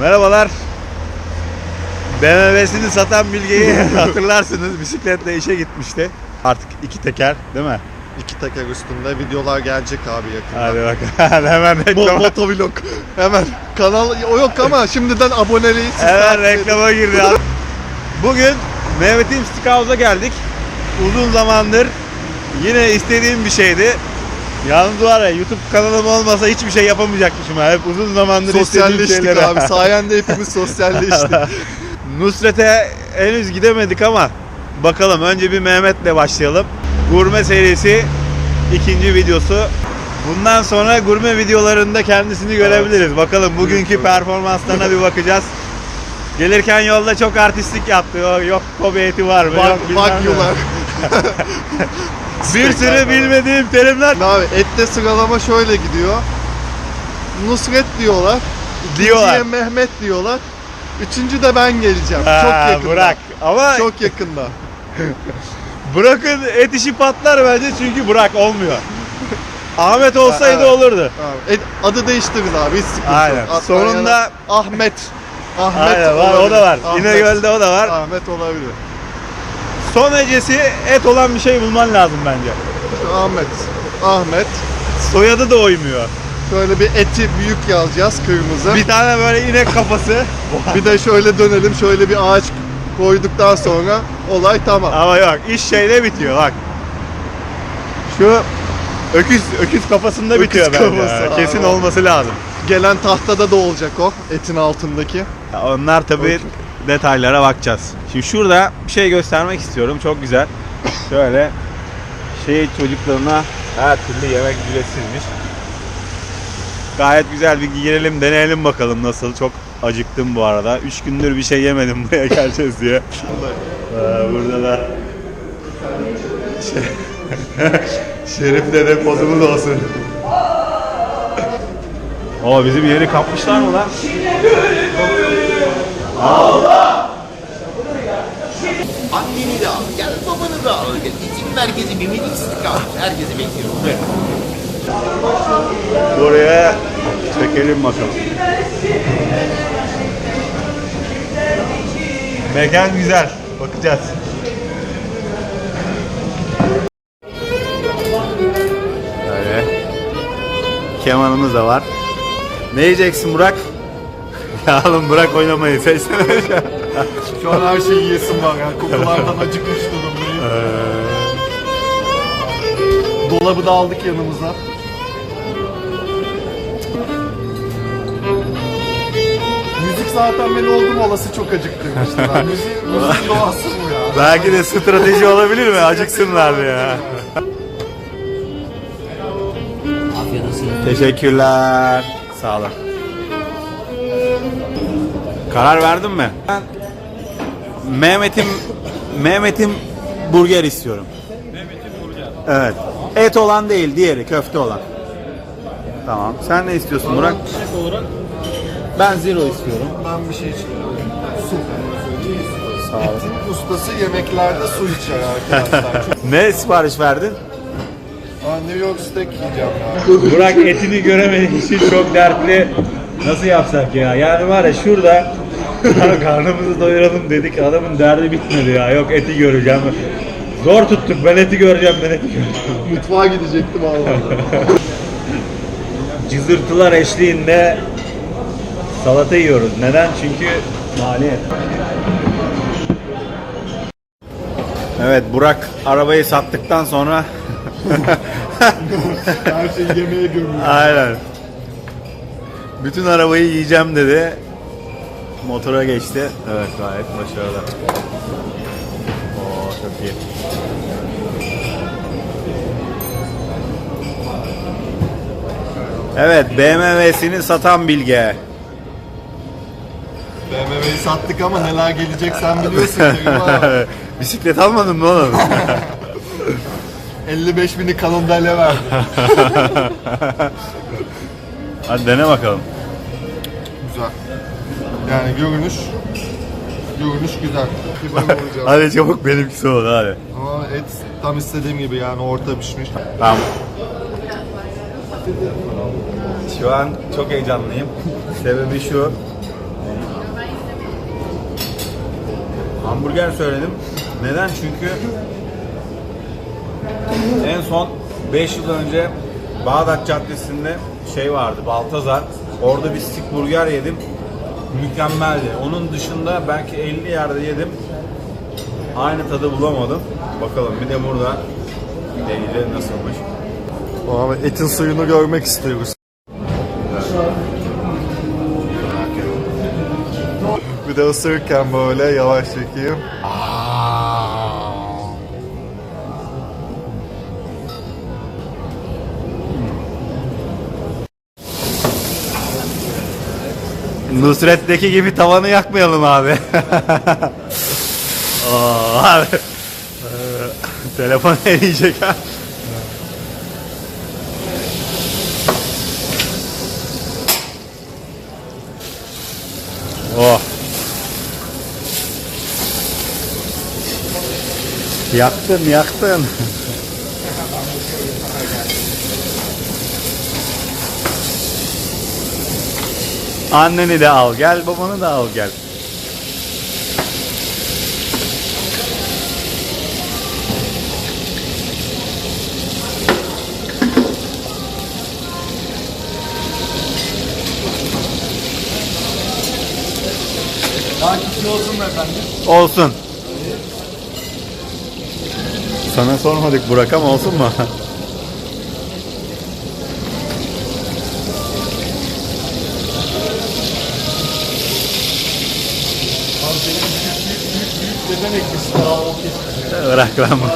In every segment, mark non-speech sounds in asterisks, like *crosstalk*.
Merhabalar. BMW'sini satan Bilge'yi *laughs* hatırlarsınız. Bisikletle işe gitmişti. Artık iki teker değil mi? İki teker üstünde videolar gelecek abi yakında. Hadi bak. *laughs* Hemen Mo- reklama, motovlog. Hemen. Kanal o yok ama şimdiden aboneliği hemen reklama girdi. abi. Bugün Mehmet'in Steakhouse'a geldik. Uzun zamandır yine istediğim bir şeydi. Yalnız var ya YouTube kanalım olmasa hiçbir şey yapamayacakmışım. ha. Hep uzun zamandır istediğim Sosyalleştik şeyleri. abi. *laughs* Sayende hepimiz sosyalleştik. *laughs* Nusret'e henüz gidemedik ama bakalım önce bir Mehmet'le başlayalım. Gurme serisi ikinci videosu. Bundan sonra gurme videolarında kendisini görebiliriz. Bakalım bugünkü Evet. performanslarına bir bakacağız. Gelirken yolda çok artistlik yaptı. O Yok Kobe eti var mı? Bak, Yok bilmem bak ne. yular. *laughs* Bir sürü bilmediğim terimler Abi ette sıralama şöyle gidiyor. Nusret diyorlar. İkinciye diyorlar. Mehmet diyorlar. Üçüncü de ben geleceğim. Ha, Çok yakında. Bırak. Ama Çok yakında. *laughs* bırakın et işi patlar bence çünkü bırak olmuyor. *laughs* Ahmet olsaydı Evet. olurdu. Abi, et, adı değiştiririz abi. Hiç sıkıntı Aynen. yok. Sonunda- Ahmet. Ahmet Aynen var o olabilir. da var. Ahmet. İnegöl'de o da var. Ahmet olabilir. Son ecesi et olan bir şey bulman lazım bence. Ahmet. Ahmet. Soyadı da uymuyor. Şöyle bir eti büyük yazacağız kırmızı. Bir tane böyle inek kafası. Bir de şöyle dönelim. Şöyle bir ağaç koyduktan sonra olay tamam. Ama yok iş şeyde bitiyor bak. Şu öküz öküz kafasında Öküz bitiyor bence. kafası, ha. Kesin abi. olması lazım. Gelen tahtada da olacak o. Etin altındaki. Ya Onlar tabii. Detaylara bakacağız. Şimdi şurada bir şey göstermek istiyorum. Çok güzel. Şöyle şey çocuklarına her türlü yemek ücretsizmiş. Gayet güzel bir girelim deneyelim bakalım nasıl. Çok acıktım bu arada. 3 gündür bir şey yemedim *laughs* buraya geleceğiz diye. Ee, burada da *laughs* Şerif dede pozumuz olsun. O bizim yeri kapmışlar mı lan? Anneni de al, gel babanı da al. Gel. İçin merkezi bir mini istikamet. Herkesi bekliyorum. Buraya çekelim bakalım. Mekan güzel. Bakacağız. Böyle. Kemanımız da var. Ne yiyeceksin Burak? *laughs* ya oğlum Burak oynamayı seçsene. Şu an her şeyi yiyesim var yani. Kokulardan acıkmış durumdayım. Dolabı da aldık yanımıza. Müzik zaten beni oldum olası çok acıktırmıştı. lan. Müzik, müziğin doğası bu ya. Belki de strateji olabilir mi? Acıksınlar ya. Afiyet olsun. Teşekkürler. Sağ olun. Karar verdin mi? Ben Mehmet'im Mehmet'im burger istiyorum. Mehmet'im burger. Evet. Et olan değil, diğeri köfte olan. Tamam. Sen ne istiyorsun Burak? Ben zero istiyorum. Ben bir şey içmiyorum. Su. Sağ ol. Etin ustası yemeklerde su içer arkadaşlar. *laughs* Ne sipariş verdin? Aa, New York steak yiyeceğim ya. Burak etini göremediği için çok dertli. Nasıl yapsak ya? Yani var ya şurada ya karnımızı doyuralım dedik. Adamın derdi bitmedi ya. Yok eti göreceğim. Zor tuttuk. Ben eti göreceğim. Ben eti göreceğim. *laughs* Mutfağa gidecektim Allah. *laughs* Cızırtılar eşliğinde salata yiyoruz. Neden? Çünkü maliyet. Evet Burak arabayı sattıktan sonra Her şeyi yemeğe gömüyor. *laughs* Aynen. Bütün arabayı yiyeceğim dedi. Motora geçti. Evet gayet başarılı. Oo çok iyi. Evet BMW'sini satan Bilge. BMW'yi sattık ama neler gelecek sen biliyorsun. *laughs* Bisiklet almadın mı oğlum? 55 bini kanondalya verdi. *laughs* Hadi dene bakalım. Güzel. Yani görünüş görünüş güzel. *laughs* hadi çabuk benimkisi oldu hadi. Ama et tam istediğim gibi yani orta pişmiş. Tamam. Şu an çok heyecanlıyım. Sebebi şu. Hamburger söyledim. Neden? Çünkü en son 5 yıl önce Bağdat Caddesi'nde şey vardı, Baltazar. Orada bir stick burger yedim. Mükemmeldi. Onun dışında belki 50 yerde yedim. Aynı tadı bulamadım. Bakalım bir de burada değil nasılmış. Abi etin suyunu görmek istiyoruz. Bir de ısırırken böyle yavaş çekeyim. Nusret'teki gibi tavanı yakmayalım abi. *laughs* Oo, abi. Ee, Telefon *laughs* eriyecek ha. Oh. Yaktın, yaktın. Anneni de al gel, babanı da al gel. Takipçi olsun mu efendim? Olsun. Sana sormadık Burak ama olsun mu? *laughs*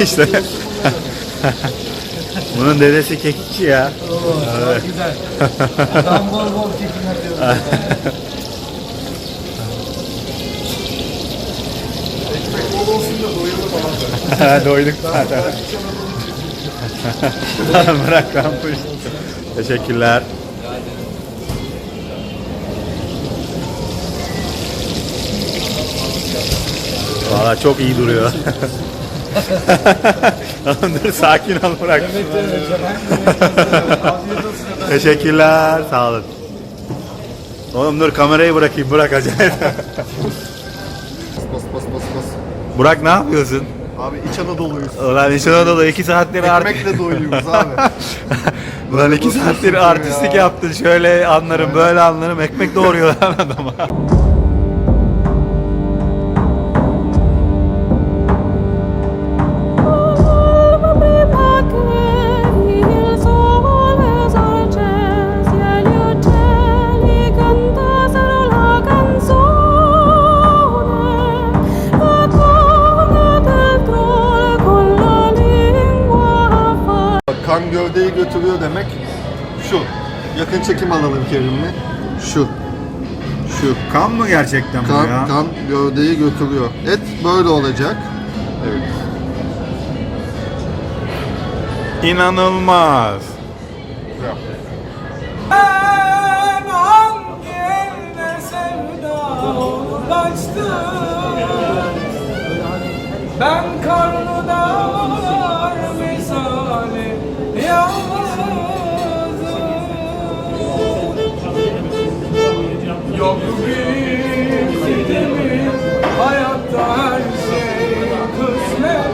işte. *laughs* Bunun dedesi kekikçi ya. Çok güzel. Ben bol bol. Ekmek olsun da. Doyduk zaten. *laughs* Bırak lan bu işte. Teşekkürler. Valla çok iyi duruyor. *laughs* Tamam, Dur sakin ol bırak. *laughs* Teşekkürler. Sağ olun. Oğlum dur kamerayı bırakayım. Bırak acayip. Bas bas bas bas. Burak ne yapıyorsun? Abi İç Anadolu'yuz. Ulan İç Anadolu 2 saattir art... Ekmekle doyuyoruz abi. *laughs* Ulan 2 basıyorsun saattir ya. artistlik yaptın. Şöyle anlarım böyle anlarım. Ekmek doğuruyor lan adama. Gövdeyi götürüyor demek şu. Yakın çekim alalım Kerim'le. Şu. Şu. Kan mı gerçekten Kan, kan gövdeyi götürüyor. Et böyle olacak. Evet. İnanılmaz. Ben hangi elde sevda kaçtım Ben karlı dağlar misali yalnızım Yok bir hayatta her şey kısmet.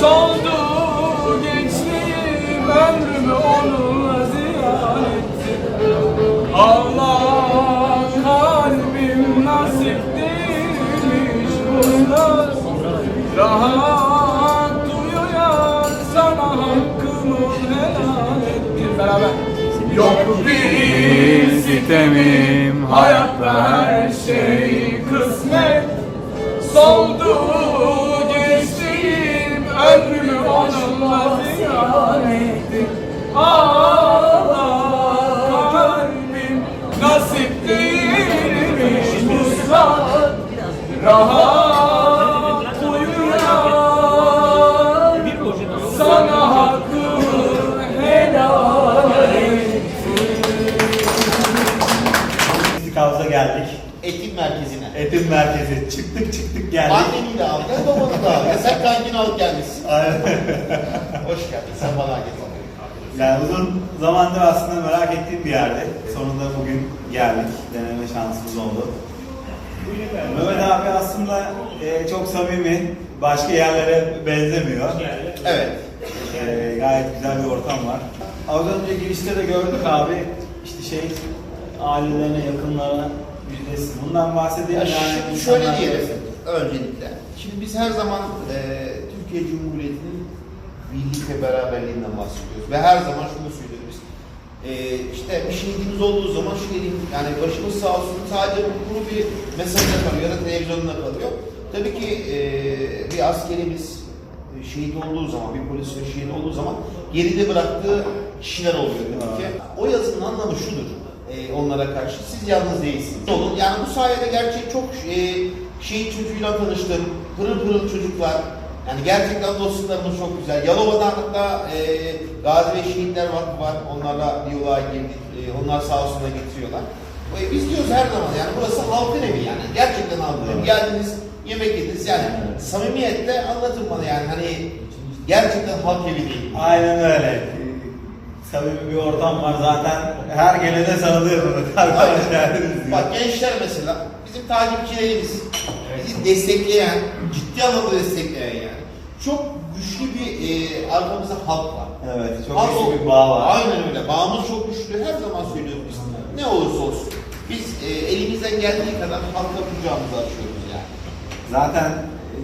Soldu gençliğim ömrümü onunla ziyan Allah kalbim nasip değilmiş bunlar. Rahat Yok bir sitemim Hayatta her şey kısmet. Soldu alıp gelmişsin. Hoş geldin, sen bana gel. Yani uzun zamandır aslında merak ettiğim bir yerde. Sonunda bugün geldik. Deneme şansımız oldu. Mehmet abi aslında e, çok samimi. Başka yerlere benzemiyor. Evet. E, gayet güzel bir ortam var. Az önce girişte de gördük abi. işte şey ailelerine, yakınlarına müjdesi. Bundan bahsedelim Ya yani. şöyle insanlar- diyelim öncelikle. Şimdi biz her zaman e, Türkiye Cumhuriyeti'nin birlik ve beraberliğinden bahsediyoruz. Ve her zaman şunu söylüyoruz biz. E, işte bir şehidimiz olduğu zaman şehidin yani başımız sağ olsun sadece bu kuru bir mesajla kalıyor ya da televizyonda kalıyor. Tabii ki e, bir askerimiz e, şehit olduğu zaman, bir polisin şehit olduğu zaman geride bıraktığı kişiler oluyor tabii ki. O yazının anlamı şudur e, onlara karşı. Siz yalnız değilsiniz. Olun. Yani bu sayede gerçek çok e, şehit çocuğuyla tanıştım. Pırıl pırıl çocuklar. Yani gerçekten dostluklarımız çok güzel. Yalova'dan hatta e, gazi ve şehitler var. var. Onlarla diyaloğa girdik. E, onlar sağ olsunlar getiriyorlar. E, biz diyoruz her zaman yani burası halkın evi yani. Gerçekten halkın evi. Geldiniz, yemek yediniz yani. Samimiyetle anlatın bana yani hani gerçekten halk evi değil. Aynen öyle. Samimi bir ortam var zaten. Her gelene sarılıyor burada arkadaşlar. Bak gençler mesela bizim takipçilerimiz, bizi destekleyen, ciddi anlamda destekleyen yani. Çok güçlü bir e, arkamızda halk var. Evet, çok Halk güçlü bir bağ var. Aynen öyle. Bağımız çok güçlü. Her zaman söylüyoruz biz. Ne olursa olsun. Biz e, elimizden geldiği kadar halka kucağımızı açıyoruz yani. Zaten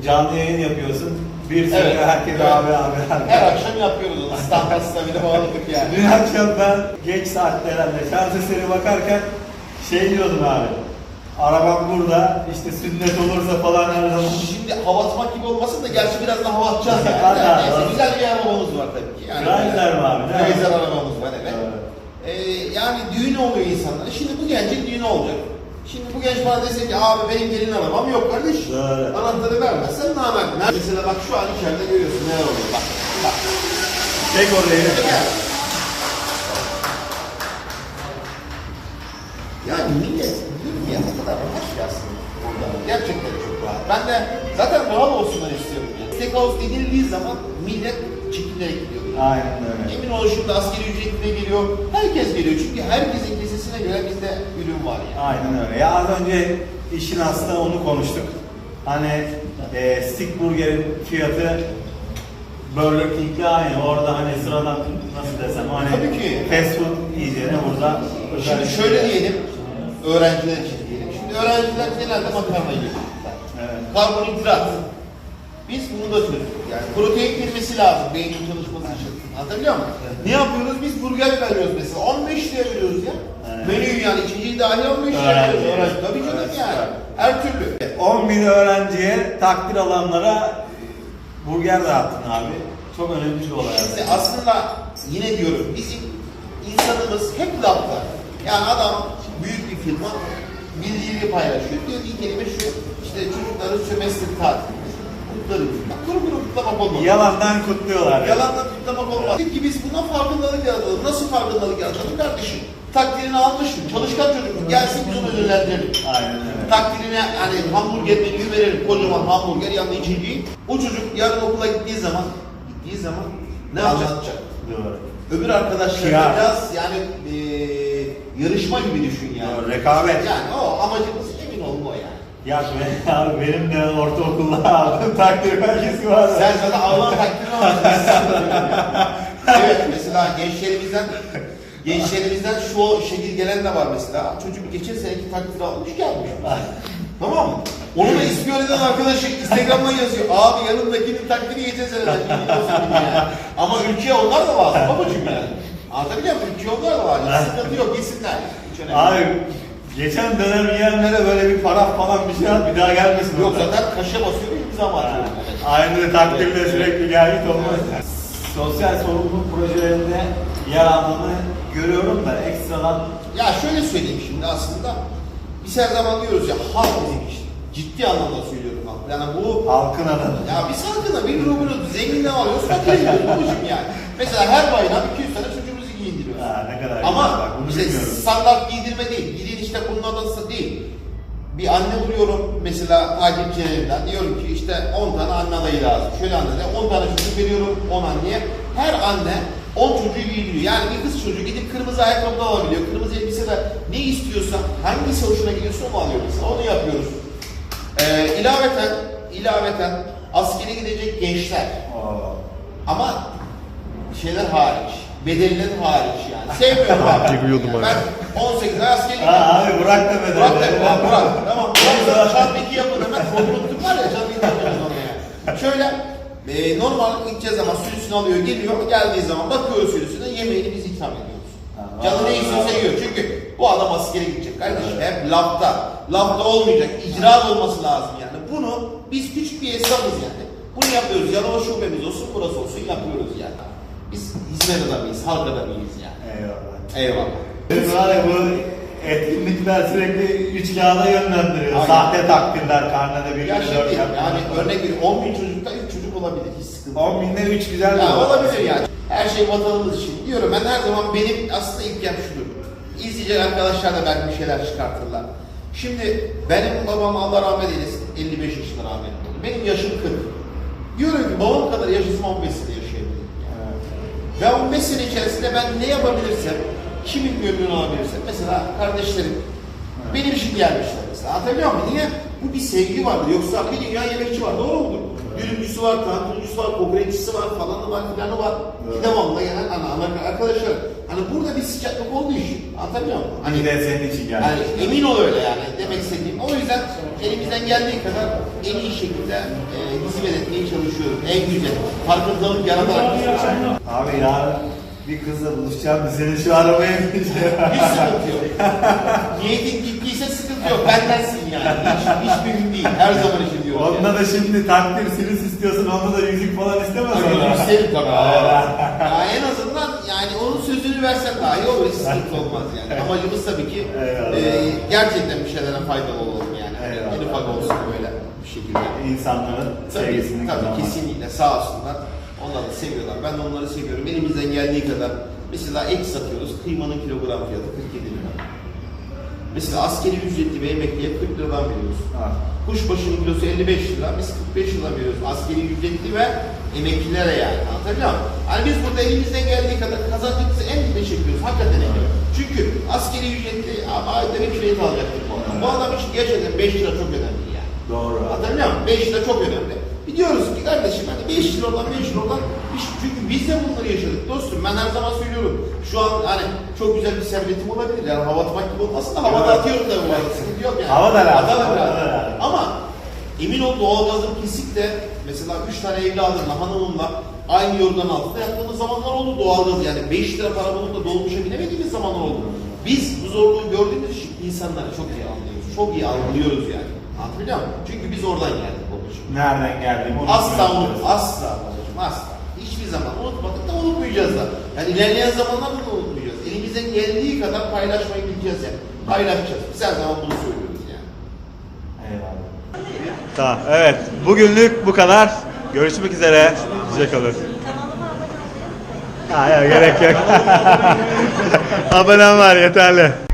canlı yayın yapıyorsun. Bir sürü Evet. herkes Evet. abi abi abi. Her akşam yapıyoruz onu. İstanbul Stabil'e bağladık yani. Dün akşam ben geç saatte herhalde şans eseri bakarken şey diyordum abi. Arabam burada, işte sünnet olursa falan her zaman. Şimdi hava atmak gibi olmasın da gerçi biraz daha hava atacağız yani. Hadi abi, Neyse, hadi. güzel bir arabamız var tabii ki. Yani Chrysler mi abi, ne Chrysler arabamız var evet. Evet. Ee, yani düğünü oluyor insanlar. Şimdi bu gencin düğünü olacak. Şimdi bu genç bana dese ki abi benim gelin arabam yok kardeş. Doğru. Anahtarı vermezsen namert. Mesela bak şu an içeride görüyorsun neler oluyor bak. Bak. Tek oraya. Gel. Yani millet diyorum ya ne kadar rahat aslında burada. Gerçekten çok rahat. Ben de zaten rahat olsunlar istiyorum. Yani. Steakhouse denildiği zaman millet çekinerek gidiyor. Aynen öyle. Emin olun şimdi askeri ücretine geliyor. Herkes geliyor çünkü herkesin kesesine göre bizde ürün var yani. Aynen öyle. Ya az önce işin aslında onu konuştuk. Hani e, stick burgerin fiyatı Burger King'le aynı. Orada hani sıradan nasıl desem hani Tabii ki. fast food yiyeceğine burada Şimdi şöyle diyelim, öğrenciler için diyelim. Şimdi öğrenciler genelde makarna yiyor. Evet. Karbonhidrat. Biz bunu da çözdük. Yani protein girmesi lazım beynin çalışması için. Anlatabiliyor muyum? Ne yapıyoruz? Biz burger veriyoruz mesela. 15 liraya veriyoruz ya. Evet. Menü yani içeceği dahil 15 liraya Öğrenci, veriyoruz. evet. Tabii canım Evet. yani. Her türlü. 10 bin öğrenciye takdir alanlara burger dağıttın abi. Çok önemli bir olay. Şimdi aslında yine diyorum bizim insanımız hep laflar. Yani adam firma bildiğini paylaşıyor. Diyor ki kelime şu işte çocukların sömestr tatili. Kutlarım. Kuru kuru kutlamak olmaz. Yalandan kutluyorlar. Yalandan kutlamak olmaz. Ki biz buna farkındalık yaratalım. Nasıl farkındalık yaratalım kardeşim? Takdirini almışsın. Çalışkan çocuk. Gelsin biz onu ödüllendirelim. Aynen öyle. Takdirine hani hamburger menüyü verelim. Kocaman hamburger yanında içeceği. O çocuk yarın okula gittiği zaman gittiği zaman ne anlatacak? Doğru. Öbür arkadaşlar biraz yani eee yarışma gibi düşün yani. Rekabet. Yani o amacımız emin olun o yani. Ya ben, abi benim de ortaokulda aldığım takdir belgesi var. Sen zaten Allah'ın takdirini alacaksın. *laughs* evet mesela gençlerimizden gençlerimizden şu şekil gelen de var mesela. Çocuk geçen seneki takdiri almış gelmiş. tamam mı? Onu da ispiyon eden arkadaşı Instagram'dan yazıyor. Abi yanındakinin takdiri geçen yani. *laughs* Ama ülkeye onlar da var babacığım yani. Anlatabiliyor muyum? Da var. Sıkıntı yok gitsinler. Hiç önemli Abi değil. geçen dönem yiyenlere böyle bir paraf falan bir şey at bir daha gelmesin. Yok orada. zaten kaşe basıyor imza atıyor? Evet. Aynı takdirle sürekli gel git olmaz. Sosyal sorumluluk projelerinde yer aldığını görüyorum da ekstradan Ya şöyle söyleyeyim şimdi aslında biz her zaman diyoruz ya halk bizim için. Ciddi anlamda söylüyorum halk. Yani bu halkın adına. ya biz halkına bir rubunu zenginle alıyoruz fakir ediyoruz babacım yani. Mesela her bayram 200 tane çocuğumuzu giyindiriyoruz. Ha, ne kadar güzel Ama bak, bunu işte bilmiyorum. standart giydirme değil. Gidin işte bunun adası değil. Bir anne buluyorum mesela takipçilerimden diyorum ki işte 10 tane anne adayı lazım. Şöyle anne de 10 tane çocuk veriyorum 10 anneye. Her anne 10 çocuğu giydiriyor. Yani bir kız çocuğu gidip kırmızı ayakkabı da alabiliyor. Kırmızı elbise de ne istiyorsa, hangisi hoşuna gidiyorsa onu alıyor mesela. Onu yapıyoruz. Ee, ilaveten, ilaveten askere gidecek gençler Oo. ama şeyler hariç, bedeller hariç yani. Sevmiyorum abi. *laughs* Yıkıyordum Yani ben 18 ay askerlik Ha, abi bırak da bedeli. Burak da Burak, Burak. Tamam. Burak da çarpı iki yapın hemen korkuttun var ya iki yapacağız ona yani. Şöyle e, normal gideceğiz zaman sürüsünü alıyor geliyor geldiği zaman bakıyoruz sürüsüne yemeğini biz ikram ediyoruz. Ha, Canı ne istiyorsa yiyor. Çünkü bu adam askere gidecek kardeşim. Hep lafta. Lafta olmayacak. icraat olması lazım yani. Bunu biz küçük bir esnafız yani. Bunu yapıyoruz. Yalova şubemiz olsun burası olsun yapıyoruz yani. Biz hizmet adamıyız. Halk adamıyız yani. Eyvallah. Eyvallah. Biz var ya bu etkinlikler sürekli üç kağıda yönlendiriyor. Aynen. Sahte takdirler, karnede bir Ya dört yani örnek veriyorum 10 bin çocukta 3 çocuk olabilir. Hiç sıkıntı yok. 10 binde 3 güzel Ya bir olabilir yani. Her şey vatanımız için. Diyorum ben her zaman benim aslında ilk yap şudur. İzleyecek arkadaşlar da belki bir şeyler çıkartırlar. Şimdi benim babam Allah rahmet eylesin 55 yaşında rahmetli oldu. Benim yaşım 40. Diyorum ki babam kadar yaşasım 15 sene. Ve 15 sene içerisinde ben ne yapabilirsem, kimin gönlünü alabilirsem, mesela kardeşlerim benim için gelmişler mesela. Anlatabiliyor muyum? Niye? Bu bir sevgi vardır. Yoksa bir dünya yemekçi var. Doğru mudur? Dürümcüsü var, tantuncusu var, kokoreççisi var, falanı var, filanı var. Evet. Devamlı gelen ana, ana arkadaşlar. Hani burada bir sıcaklık olduğu için. Anlatabiliyor muyum? Hani Bir de senin için geldi. yani emin ol öyle yani demek istediğim. O yüzden elimizden geldiği kadar en iyi şekilde e, hizmet etmeye çalışıyorum. En güzel. Farkındalık yaratarak. Abi ya bir kızla buluşacağım. Seni şu arabaya bineceğiz. Hiç sıkıntı yok. Niyetin gittiyse sıkıntı yok. Bendensin yani. Hiç, hiç mühim değil. Her zaman için diyorum. Onda da şimdi takdir silis istiyorsun. Onda da yüzük falan istemez Tabii isterim tabii. Ya en azından yani onun sözünü versen daha iyi olur. Hiç sıkıntı olmaz yani. *laughs* Amacımız tabii ki e, gerçekten bir şeylere faydalı olalım yani. Ufak olsun böyle bir şekilde. İnsanların Tabii, sevgisini tabii kazanmak. kesinlikle sağ olsunlar. Onlar da seviyorlar. Ben de onları seviyorum. Elimizden geldiği kadar mesela et satıyoruz. Kıymanın kilogram fiyatı 47 lira. Mesela askeri ücretli bir emekliye 40 liradan veriyoruz. Ha. Kuşbaşının kilosu 55 lira, biz 45 lira veriyoruz. Askeri ücretli ve emeklilere yani. Anlatabiliyor muyum? Hani biz burada elimizden geldiği kadar kazancımızı en dibe çekiyoruz. Hakikaten öyle. Çünkü askeri ücretli ayda bir kredi alacaktır bu adam. Bu adam için gerçekten 5 lira çok önemli yani. Doğru. Anlatabiliyor muyum? 5 lira çok önemli. Biliyoruz ki kardeşim hani 5 lira oradan 5 lira iş- çünkü biz de bunları yaşadık dostum. Ben her zaman söylüyorum. Şu an hani çok güzel bir servetim olabilir. Yani hava atmak gibi olmasın da havada Evet. atıyorum da bu arada. Sıkıntı yok yani. Hava da lazım, Hava da. Ama emin ol doğalgazın kesik de mesela 3 tane evladımla hanımımla aynı yorgan altında yattığımız zamanlar oldu doğalgaz yani 5 lira para bulup da dolmuşa binemediğimiz zamanlar oldu. Biz bu zorluğu gördüğümüz için insanları çok iyi anlıyoruz. Çok iyi algılıyoruz yani. Anlatabiliyor muyum? Çünkü biz oradan geldik babacığım. Nereden geldiğimi Asla unut, asla babacığım, asla. Hiçbir zaman unutmadık da unutmayacağız da. Yani ilerleyen zamanlarda da unutmayacağız. Elimizden geldiği kadar paylaşmayı bileceğiz yani. Paylaşacağız. Biz her zaman bunu söylüyoruz yani. Eyvallah. Tamam evet bugünlük bu kadar. Görüşmek üzere. Hoşça kalın. Ha, ya, gerek yok. *laughs* Abonem var yeterli.